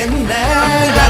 என்ன?